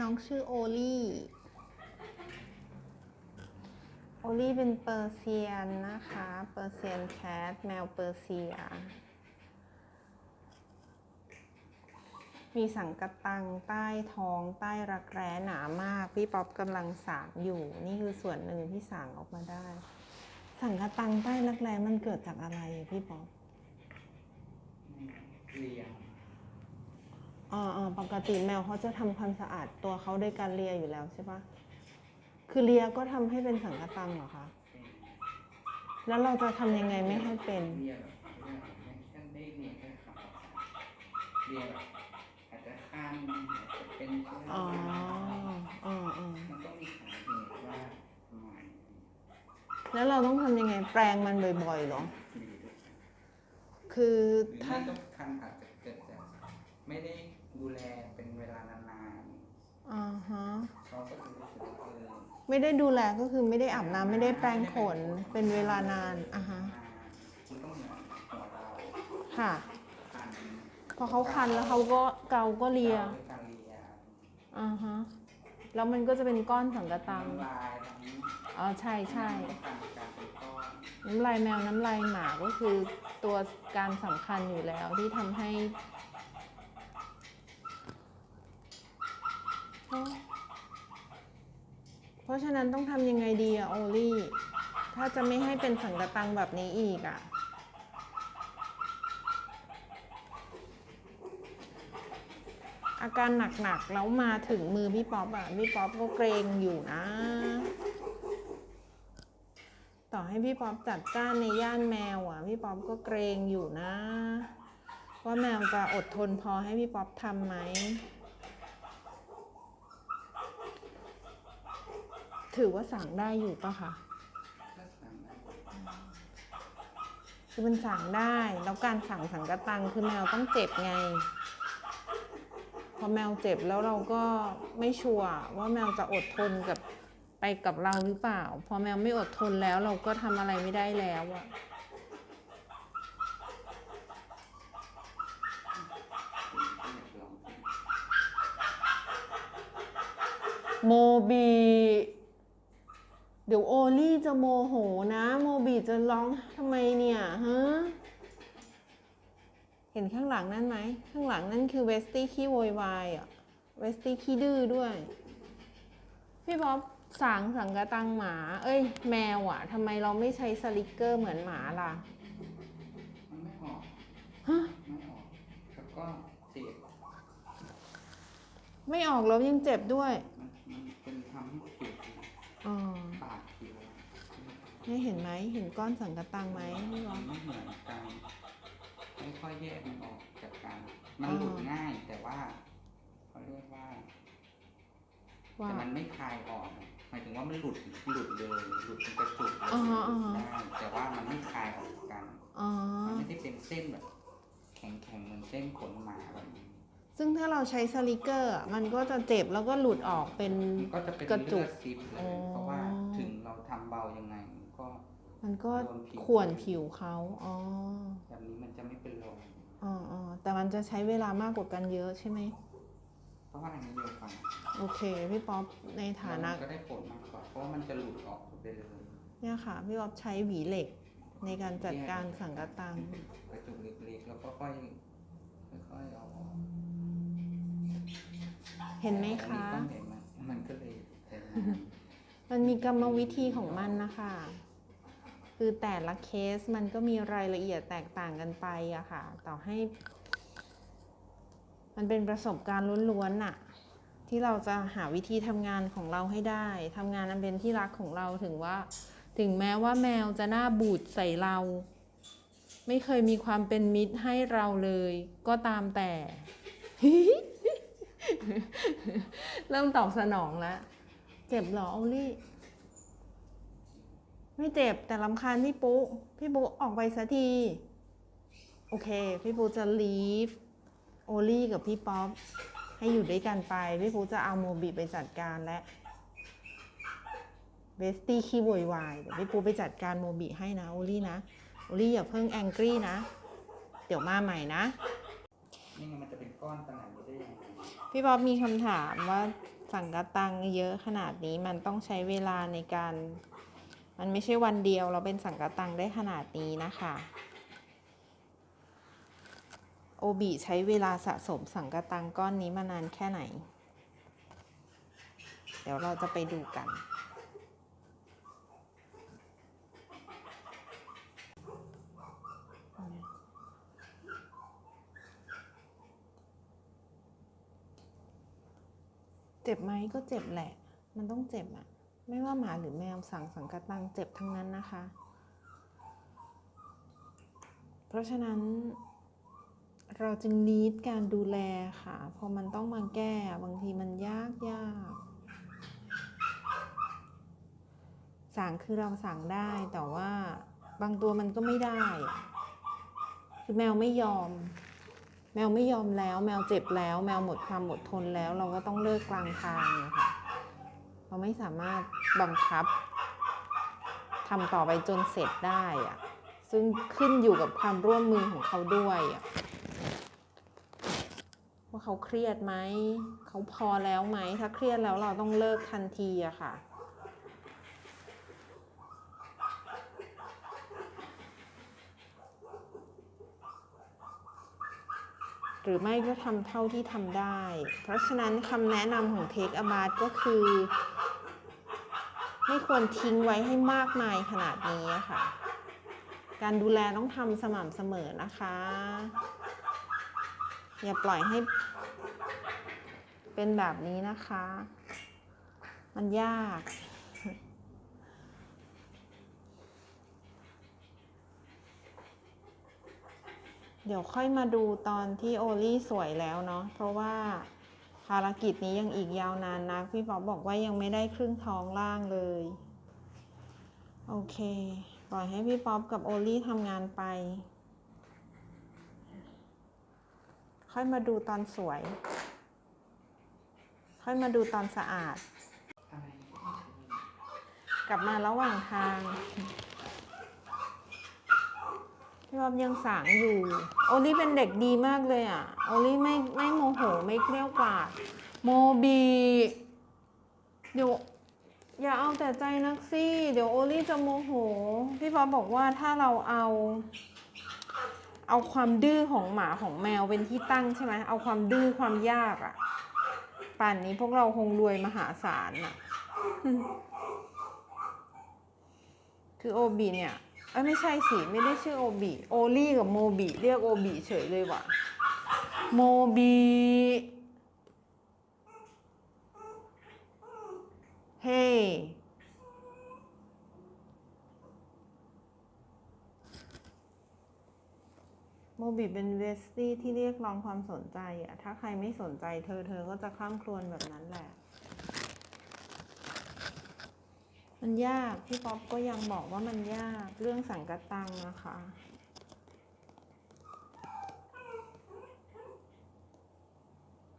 น้องชื่อโอลี่ โอลี่เป็นเปอร์เซียนนะคะ เปอร์เซียนแคทแมวเปอร์เซีย มีสังกะตังใต้ท้องใต้รักแร้หนามาก พี่ป๊อปกำลังสางอยู่ นี่คือส่วนหนึ่งที่สางออกมาได้ สังกะตังใต้รักแร้มันเกิดจากอะไรพี่ป๊อปเรียง อ่าอ่าปกติแมวเขาจะทำความสะอาดตัวเขาด้วยการเลียอยู่แล้วใช่ปะคือเลียก็ทำให้เป็นสังกะตังเหรอคะเป็นแล้วเราจะทำยังไงไม่ให้เป็น เรียงแบบเรียงแบบไม่แค่ได้เรียงแค่คำภาษาเรียงแบบอาจจะข้ามอาจจะเป็นเชื้ออ๋อ ราอ๋ออ๋อมันต้องมีสาเหตุว่าทำไมแล้วเราต้องทำยังไงแปรงมันบ่อยๆเหรอดีด้วยคือหรือถ้า ไม่ก็คันอาจจะเกิดจากไม่ได้ดูแลเป็นเวลานาน อ่าฮะ ๆเขาก็จะรู้สึกว่าเออ ไม่ได้ดูแลก็คือไม่ได้อาบน้ำไม่ได้แปรงขนเป็นเวลานานอะฮะค่ะ พอเขาคันแล้วเขาก็เกาก็เลียอ่าฮะแล้วมันก็จะเป็นก้อนสังกะตังน้ำลายทั้งอ๋อใช่ใช่น้ำลายแมวน้ำลายหมาก็คือตัวการสำคัญอยู่แล้วที่ทำให้ เพราะฉะนั้นต้องทำยังไงดีอะโอลี่ ถ้าจะไม่ให้เป็นสังกะตังแบบนี้อีกอะอาการหนักๆแล้วมาถึงมือพี่ป๊อปอะพี่ป๊อปก็เกรงอยู่นะ ต่อให้พี่ป๊อปจัดจ้านในย่านแมวอะพี่ป๊อปก็เกรงอยู่นะ ว่าแมวจะอดทนพอให้พี่ป๊อปทำไหม ถือว่าสั่งได้อยู่ปะคะคือมันสั่งได้ แล้วการสั่งสังกตังคือแมวต้องเจ็บไง พอแมวเจ็บแล้วเราก็ไม่ชัวร์ว่าแมวจะอดทนกับไปกับเราหรือเปล่า พอแมวไม่อดทนแล้วเราก็ทำอะไรไม่ได้แล้วอะโมบี เดี๋ยวโอลี่จะโมโหนะ โมบีจะร้องทำไมเนี่ยฮะเห็นข้างหลังนั่นไหม ข้างหลังนั่นคือเวสตี้ขี้โวยวายอะ เวสตี้ขี้ดื้อด้วย พี่บ๊อบสางสังกะตังหมา เอ้ย แมวอะทำไมเราไม่ใช้สลิกเกอร์เหมือนหมาล่ะ มันไม่ออกฮะ ไม่ออกแล้วก็เจ็บไม่ออกแล้วยังเจ็บด้วย มันมันเป็นทำให้ผิวอ๋อปากผิว นี่เห็นไหมเห็นก้อนสังกะตังไหมพี่บ๊อบมันไม่เหมือนกันค่อยๆแยกมันออกจากกันมันหลุดง่ายแต่ว่าเขาเรียกว่าว่าแต่มันไม่คลายออกนะหมายถึงว่ามันหลุดหลุดเลยหลุดเป็นกระจุกเลยอ่าฮะอ่าฮะได้แต่ว่ามันไม่คลายออกจากกันอ๋อมันไม่ได้เป็นเส้นแบบ แข็งๆเหมือนเส้นขนหมาแบบนี้ซึ่งถ้าเราใช้สลิกเกอร์อะมันก็จะเจ็บแล้วก็หลุดออกเป็นมันก็จะเป็นกระจุเลืกอดซิบเลอ๋ยอเพราะว่าถึงเราทำเบายังไง มันก็มันก็โดนผิวข่วนผิวเขาอ๋อแบบนี้มันจะไม่เป็นรอยอ๋ออ๋อแต่มันจะใช้เวลามากกว่ากันเยอะใช่ไหม เพราะว่าอันนี้เร็วกว่าโอเค พี่ป๊อปในฐานะ แล้วมันก็ได้ผลมากกว่าเพราะว่ามันจะหลุดออกไปเลยเนี่ยค่ะ พี่ป๊อปใช้หวีเหล็กในการจัดการสังกะตัง กระจุกเล็กๆแล้วก็ค่อยค่อยๆเอาออกเห็นไหมคะ อันนี้ก็เห็นมันมันก็เลยเป็นมันมีกรรมวิธีของมันนะคะ คือแต่ละเคสมันก็มีรายละเอียดแตกต่างกันไปอะค่ะ ต่อให้ มันเป็นประสบการณ์ล้วนๆน่ะ ที่เราจะหาวิธีทำงานของเราให้ได้ทำงานอันเป็นที่รักของเราถึงว่า ถึงแม้ว่าแมวจะหน้าบูดใส่เรา ไม่เคยมีความเป็นมิตรให้เราเลย ก็ตามแต่เริ่มตอบสนองแล้ว เจ็บหรอโอลี่ ไม่เจ็บแต่ลำคาญพี่ปุ๊พี่ปุ๊ออกไปสักที โอเค พี่ปุ๊จะ leave โอลี่กับพี่ป๊อปให้อยู่ด้วยกันไป พี่ปุ๊จะเอาโมบิไปจัดการและเวสตี้ขี้โวยวายเดี๋ยวพี่ปุ๊ไปจัดการโมบิให้นะโอลี่นะโอลี่อย่าเพิ่งแองกี้นะ เดี๋ยวมาใหม่นะนี่ไงมันจะเป็นก้อนขนาดนี้ได้ยังไงพี่ป๊อปมีคำถามว่าสังกะตังเยอะขนาดนี้มันต้องใช้เวลาในการ มันไม่ใช่วันเดียวเราเป็นสังกตังได้ขนาดนี้นะคะ โอบิใช้เวลาสะสมสังกตังก้อนนี้มานานแค่ไหน เดี๋ยวเราจะไปดูกัน เจ็บไหมก็เจ็บแหละ มันต้องเจ็บอะ ไม่ว่าหมาหรือแมวสั่งสังกะตังเจ็บทั้งนั้นนะคะ เพราะฉะนั้นเราจึงนิดการดูแลค่ะ พอมันต้องมาแก้บางทีมันยากยากสั่งคือเราสั่งได้แต่ว่าบางตัวมันก็ไม่ได้ คือแมวไม่ยอม แมวไม่ยอมแล้ว แมวเจ็บแล้ว แมวหมดความอดทนแล้ว เราก็ต้องเลิกกลางทางอะค่ะ เราไม่สามารถบังคับทำต่อไปจนเสร็จได้อะซึ่งขึ้นอยู่กับความร่วมมือของเขาด้วยอะว่าเขาเครียดไหม เขาพอแล้วไหม ถ้าเครียดแล้วเราต้องเลิกทันทีอะค่ะ หรือไม่ก็ทำเท่าที่ทำได้ เพราะฉะนั้นคำแนะนำของเทคอบา t ก็คือ ไม่ควรทิ้งไว้ให้มากมายขนาดนี้ค่ะ การดูแลต้องทำสม่ำเสมอนะคะ อย่าปล่อยให้เป็นแบบนี้นะคะ มันยาก เดี๋ยวค่อยมาดูตอนที่โอลี่สวยแล้วเนาะเพราะว่าภารกิจนี้ยังอีกยาวนานนะพี่ป๊อปบอกว่ายังไม่ได้ครึ่งท้องล่างเลย โอเค ปล่อยให้พี่ป๊อปกับโอลี่ทำงานไป ค่อยมาดูตอนสวย ค่อยมาดูตอนสะอาดอะไรก็ไม่เคยกลับมาระหว่างทาง พี่บ๊อบยังสางอยู่ โอลี่เป็นเด็กดีมากเลยอะ โอลี่ไม่ไม่โมโหไม่เกลี้ยวกล่อมโมบี เดี๋ยวอย่าเอาแต่ใจนักสิเดี๋ยวโอลี่จะโมโห พี่บ๊อบบอกว่าถ้าเราเอา เอาความดื้อของหมาของแมวเป็นที่ตั้งใช่ไหมเอาความดื้อความยากอะป่านนี้พวกเราคงรวยมหาศาลอะคือโอบีเนี่ย เอ้ยไม่ใช่สิไม่ได้ชื่อโอบีโอลี่กับโมบีเรียกโอบีเฉยเลยว่ะโมบีเฮ้โมบีเป็นเวสตี้ที่เรียกร้องความสนใจอะถ้าใครไม่สนใจเธอเธอก็จะคล่ำครวญแบบนั้นแหละ มันยากพี่ป๊อปก็ยังบอกว่ามันยากเรื่องสังกะตังนะคะ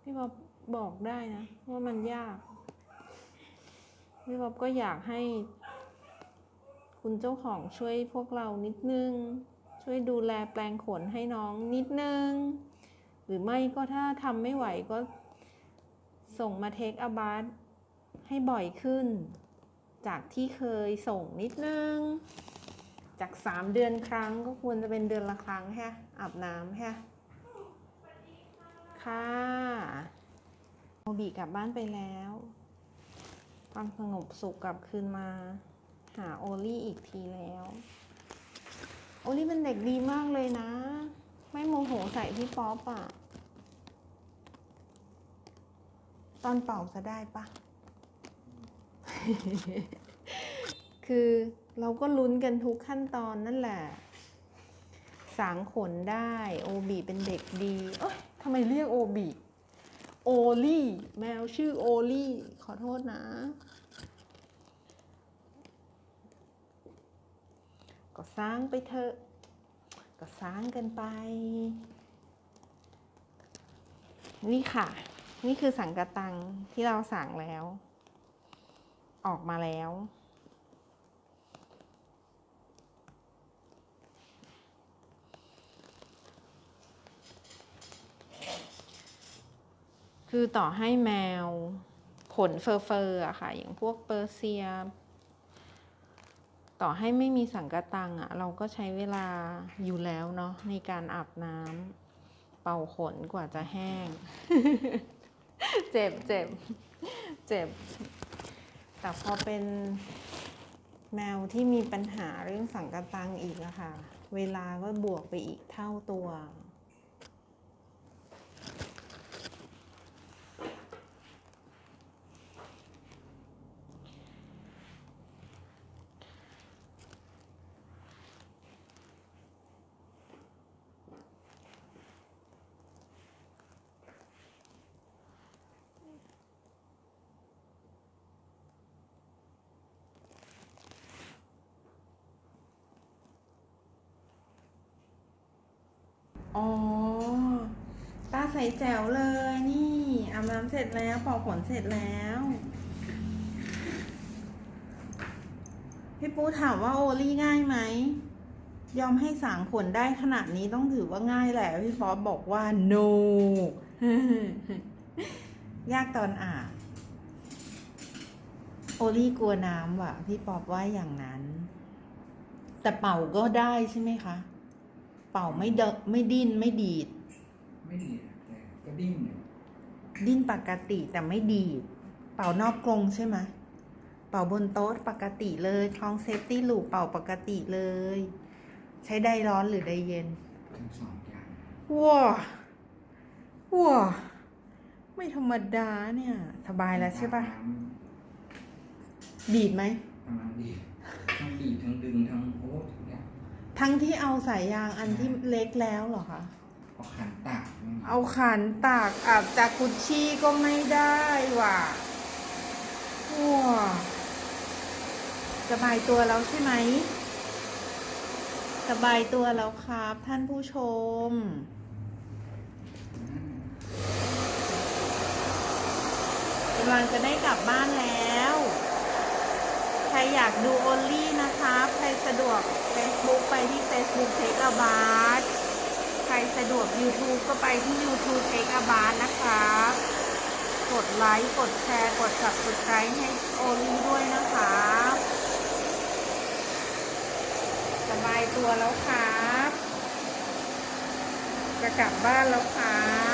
พี่ป๊อปบอกได้นะ ว่ามันยาก พี่ป๊อปก็อยากให้ คุณเจ้าของช่วยพวกเรานิดนึง ช่วยดูแลแปลงขนให้น้องนิดนึง หรือไม่ก็ถ้าทำไม่ไหวก็ส่งมาเทคอาบาสให้บ่อยขึ้น จากที่เคยส่งนิดนึง จากสามเดือนครั้งก็ควรจะเป็นเดือนละครั้งแฮะอาบน้ำแฮะค่ะโมบีกลับบ้านไปแล้ว ความสงบสุขกลับคืนมา หาโอลี่อีกทีแล้ว โอลี่เป็นเด็กดีมากเลยนะ ไม่โมโหใส่พี่ป๊อปอะตอนเป่าจะได้ปะ คือเราก็ลุ้นกันทุกขั้นตอนนั่นแหละ สางขนได้โอบีเป็นเด็กดีเอ้ยทำไมเรียกโอบีโอลี่แมวชื่อโอลี่ ขอโทษนะ ก็สร้างไปเถอะ ก็สร้างกันไป นี่ค่ะ นี่คือสังกะตังที่เราสั่งแล้ว ออกมาแล้ว คือต่อให้แมวขนเฟอร์เฟอร์อะค่ะ อย่างพวกเปอร์เซีย ต่อให้ไม่มีสังกะตังอะเราก็ใช้เวลาอยู่แล้วเนาะในการอาบน้ำเป่าขนกว่าจะแห้ง เจ็บเจ็บเจ็บ แต่พอเป็นแมวที่มีปัญหาเรื่องสังกะตังอีกอะค่ะ เวลาก็บวกไปอีกเท่าตัว อ๋อตาใส่แจ๋วเลยนี่อาบน้ำเสร็จแล้วป่าขนเสร็จแล้ว พี่ปูถามว่าโอลี่ง่ายไหม ยอมให้สางขนได้ขนาดนี้ต้องถือว่าง่ายแหละพี่ฟอสบอกว่า no ยากตอนอาบโอลี่กลัวน้ำว่ะ พี่ป๊อบว่าอย่างนั้น แต่เป่าก็ได้ใช่ไหมคะ เป่าไม่เดะไม่ดิ้นไม่ดีด ไม่ดีนะแต่ก็ดิ้นอยู่ดิ้นปกติแต่ไม่ดีด เป่านอกกรงใช่ไหมเป่าบนโต๊ะปกติเลยคลองเซฟตี้ลูปเป่าปกติเลย ใช้ไดร้อนหรือไดเย็นทั้งสองอย่างว้าว้าไม่ธรรมดาเนี่ย สบายแล้วใช่ปะน้ดีดไหมำกำลังดีดทั้งดีดทั้งดึงทั้งโอ้ทุกอย่าง ทั้งที่เอาสายยางอันที่เล็กแล้วเหรอคะ เอาขันตากไม่มีเอาขันตากอาบจากกุชชี่ก็ไม่ได้ว่ะว้าสบายตัวแล้วใช่ไหม สบายตัวแล้วครับ ท่านผู้ชมอืมกำลังจะได้กลับบ้านแล้วใค รอยากดูโอลลี่นะครับใครสะดวก Facebook ไปที่ Facebook Take a b a t ใครสะดวก YouTube ก็ไปที่ YouTube Take a b a t นะครับกดไลค์ กดแชร์ กด Subscribe ให้โอลี่ด้วยนะครับสบายตัวแล้วครับ จะกลับบ้านแล้วครับ